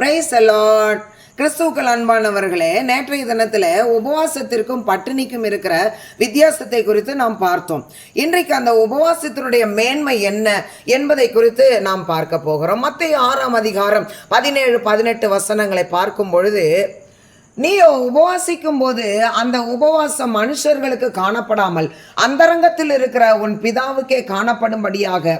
Price allot கிறிஸ்துக்கள் அன்பானவர்களே நேற்றைய தினத்தில் உபவாசத்திற்கும் பட்டினிக்கும் இருக்கிற வித்தியாசத்தை குறித்து நாம் பார்த்தோம். இன்றைக்கு அந்த உபவாசத்தினுடைய மேன்மை என்ன என்பதை குறித்து நாம் பார்க்க போகிறோம். மத்திய ஆறாம் அதிகாரம் பதினேழு பதினெட்டு வசனங்களை பார்க்கும் பொழுது நீயோ உபவாசிக்கும் போது அந்த உபவாசம் மனுஷர்களுக்கு காணப்படாமல் அந்தரங்கத்தில் இருக்கிற உன் பிதாவுக்கே காணப்படும்படியாக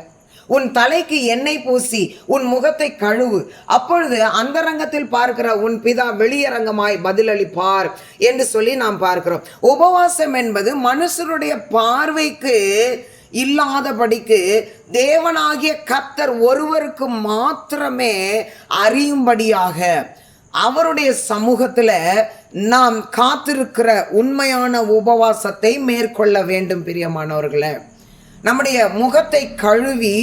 உன் தலைக்கு எண்ணெய் பூசி உன் முகத்தை கழுவு. அப்பொழுது அந்தரங்கத்தில் பார்க்கிற உன் பிதா வெளியரங்கமாய் பதிலளிப்பார் என்று சொல்லி நாம் பார்க்கிறோம். உபவாசம் என்பது மனுஷருடைய பார்வைக்கு இல்லாதபடிக்கு தேவனாகிய கர்த்தர் ஒருவருக்கு மாத்திரமே அறியும்படியாக அவருடைய சமூகத்தில் நாம் காத்திருக்கிற உண்மையான உபவாசத்தை மேற்கொள்ள வேண்டும் பிரியமானவர்களை. நம்முடைய முகத்தை கழுவி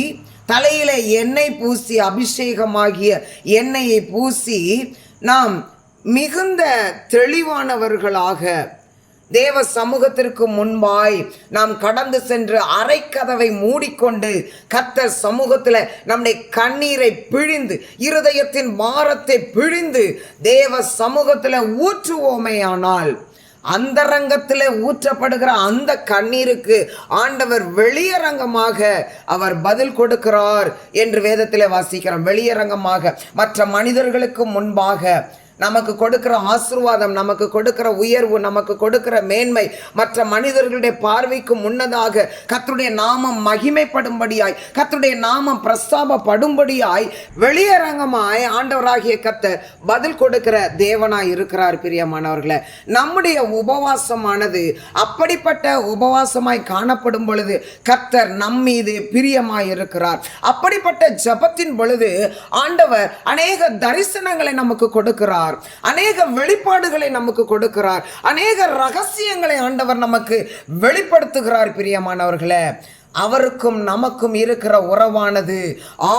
தலையில எண்ணெய் பூசி அபிஷேகமாகிய எண்ணெயை பூசி நாம் மிகுந்த தெளிவானவர்களாக தேவ சமூகத்திற்கு முன்பாய் நாம் கடந்து சென்று அரைக்கதவை மூடிக்கொண்டு கத்தர் சமூகத்தில் நம்முடைய கண்ணீரை பிழிந்து இருதயத்தின் பாரத்தை பிழிந்து தேவ சமூகத்தில் ஊற்றுவோமேயானால் அந்தரங்கத்தில் ஊற்றப்படுகிற அந்த கண்ணீருக்கு ஆண்டவர் வெளியரங்கமாக அவர் பதில் கொடுக்கிறார் என்று வேதத்தில் வாசிக்கிறோம். வெளியரங்கமாக மற்ற மனிதர்களுக்கு முன்பாக நமக்கு கொடுக்கிற ஆசிர்வாதம் நமக்கு கொடுக்கிற உயர்வு நமக்கு கொடுக்கிற மேன்மை மற்ற மனிதர்களுடைய பார்வைக்கு முன்னதாக கத்துடைய நாமம் மகிமைப்படும்படியாய் கத்துடைய நாமம் பிரஸ்தாபப்படும்படியாய் வெளியரங்கமாய் ஆண்டவராகிய கத்தர் பதில் கொடுக்கிற தேவனாய் இருக்கிறார் பிரியமானவர்களை. நம்முடைய உபவாசமானது அப்படிப்பட்ட உபவாசமாய் காணப்படும் பொழுது கத்தர் நம்மீது பிரியமாய் இருக்கிறார். அப்படிப்பட்ட ஜபத்தின் பொழுது ஆண்டவர் அநேக தரிசனங்களை நமக்கு கொடுக்கிறார். அநேக வெளிப்பாடுகளை நமக்கு கொடுக்கிறார். அநேக ரகசியங்களை ஆண்டவர் நமக்கு வெளிப்படுத்துகிறார் பிரியமானவர்களே. அவருக்கும் நமக்கும் இருக்கிற உறவானது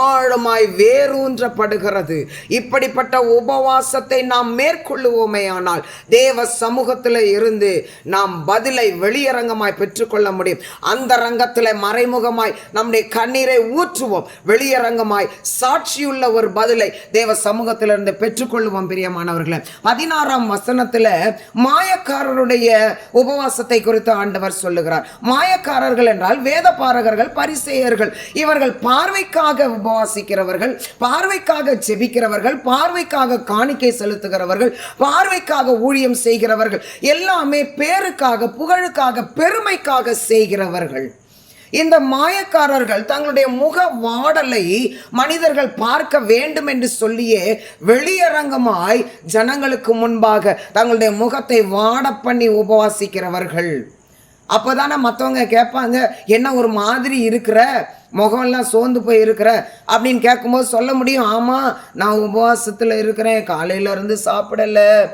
ஆழமாய் வேரூன்றப்படுகிறது. இப்படிப்பட்ட உபவாசத்தை நாம் மேற்கொள்ளுவோமே ஆனால் தேவ சமூகத்தில் இருந்து நாம் பதிலை வெளியரங்கமாய் பெற்றுக்கொள்ள முடியும். அந்த ரங்கத்தில் மறைமுகமாய் நம்முடைய கண்ணீரை ஊற்றுவோம். வெளியரங்கமாய் சாட்சியுள்ள ஒரு பதிலை தேவ சமூகத்திலிருந்து பெற்றுக்கொள்ளுவோம் பிரியமானவர்களை. பதினாறாம் வசனத்தில் மாயக்காரருடைய உபவாசத்தை குறித்து ஆண்டவர் சொல்லுகிறார். மாயக்காரர்கள் என்றால் வேத பாரகர்கள் பரிசேயர்கள் இவர்கள் பார்வைக்காக உபவாசிக்கிறவர்கள் பார்வைக்காக ஜெபிக்கிறவர்கள் பார்வைக்காக காணிக்கை செலுத்துகிறவர்கள் பார்வைக்காக ஊழியம் செய்கிறவர்கள் எல்லாமே பேருக்காக புகழுக்காக பெருமைக்காக செய்கிறவர்கள். இந்த மாயக்காரர்கள் தங்களுடைய முக வாடலை மனிதர்கள் பார்க்க வேண்டும் என்று சொல்லியே வெளியரங்கமாய் ஜனங்களுக்கு முன்பாக தங்களுடைய முகத்தை வாட பண்ணி உபவாசிக்கிறவர்கள். அப்போ தானே மற்றவங்க கேட்பாங்க என்ன ஒரு மாதிரி இருக்கிற? முகமெல்லாம் சோர்ந்து போய் இருக்கிற? அப்படின்னு கேட்கும்போது சொல்ல முடியும் ஆமாம் நான் உபவாசத்தில் இருக்கிறேன் காலையிலேருந்து சாப்பிடலை.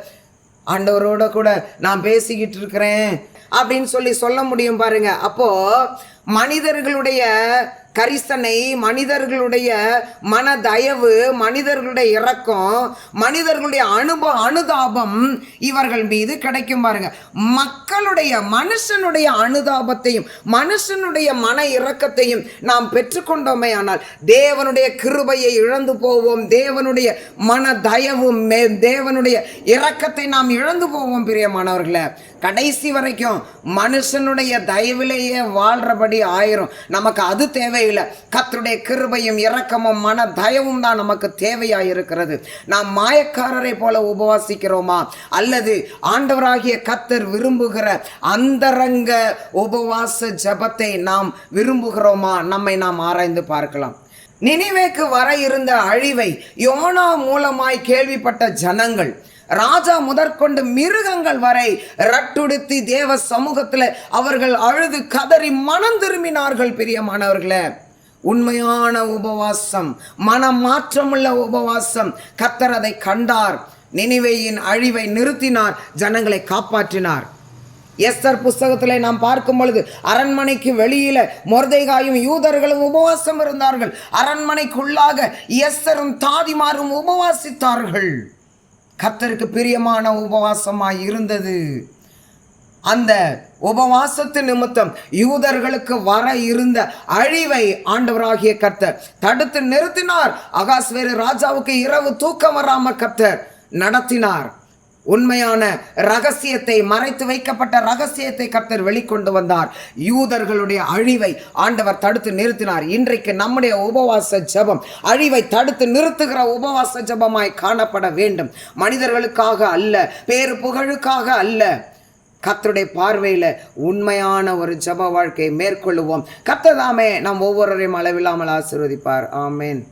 ஆண்டவரோட கூட நான் பேசிக்கிட்டு இருக்கிறேன். அப்படின்னு சொல்லி சொல்ல முடியும் பாருங்க. அப்போது மனிதர்களுடைய கரிசனை மனிதர்களுடைய மன தயவு மனிதர்களுடைய இரக்கம் மனிதர்களுடைய அனுபவ அனுதாபம் இவர்கள் மீது கிடைக்கும் பாருங்க. மக்களுடைய மனுஷனுடைய அனுதாபத்தையும் மனுஷனுடைய மன இரக்கத்தையும் நாம் பெற்றுக்கொண்டோமே ஆனால் தேவனுடைய கிருபையை இழந்து போவோம். தேவனுடைய மன தயவும் மே- தேவனுடைய இரக்கத்தை நாம் இழந்து போவோம் பிரியமானவர்களே. கடைசி வரைக்கும் மனுஷனுடைய தயவிலேயே வாழ்றபடி ஆயிரும். நமக்கு அது தேவையில்லை. கத்தருடைய கிருபையும் இரக்கமும் மன தயவும் தான் நமக்கு தேவையாக இருக்கிறது நாம் மாயக்காரரை போல உபவாசிக்கிறோமா? அல்லது ஆண்டவராகிய கத்தர் விரும்புகிற அந்தரங்க உபவாச ஜபத்தை நாம் விரும்புகிறோமா? நம்மை நாம் ஆராய்ந்து பார்க்கலாம். நினைவேக்கு வர இருந்த அழிவை யோனா மூலமாய் கேள்விப்பட்ட ஜனங்கள் ராஜா முதற்கொண்டு மிருகங்கள் வரை ரட்டுடுத்தி தேவ சமூகத்தில் அவர்கள் அழுது கதறி மனம் திரும்பினார்கள் பிரியமானவர்களே. உண்மையான உபவாசம் மனமாற்றமுள்ள உபவாசம். கத்தர் அதை கண்டார். நினைவையின் அழிவை நிறுத்தினார் ஜனங்களை காப்பாற்றினார். எஸ்தர் புஸ்தகத்தில் நாம் பார்க்கும் பொழுது அரண்மனைக்கு வெளியில மொர்தேகாயும் யூதர்களும் உபவாசம் இருந்தார்கள். அரண்மனைக்குள்ளாக எஸ்தரும் தாதிமாரும் உபவாசித்தார்கள். கர்த்தருக்கு பிரியமான உபவாசமாய் இருந்தது. அந்த உபவாசத்து நிமித்தம் யூதர்களுக்கு வர இருந்த அழிவை ஆண்டவராகிய கர்த்தர் தடுத்து நிறுத்தினார். அகாஸ்வேரு ராஜாவுக்கு இரவு தூக்கம் வராம கர்த்தர் நடத்தினார். உண்மையான ரகசியத்தை மறைத்து வைக்கப்பட்ட ரகசியத்தை கர்த்தர் வெளிக்கொண்டு வந்தார். யூதர்களுடைய அழிவை ஆண்டவர் தடுத்து நிறுத்தினார். இன்றைக்கு நம்முடைய உபவாச ஜெபம் அழிவை தடுத்து நிறுத்துகிற உபவாச ஜபமாய் காணப்பட வேண்டும். மனிதர்களுக்காக அல்ல பேரு புகழுக்காக அல்ல. கத்தருடைய பார்வையில் உண்மையான ஒரு ஜெப வாழ்க்கையை மேற்கொள்ளுவோம். கத்ததாமே நாம் நம் ஒவ்வொருவரையும் அளவில்லாமல் ஆசீர்வதிப்பார். ஆமேன்.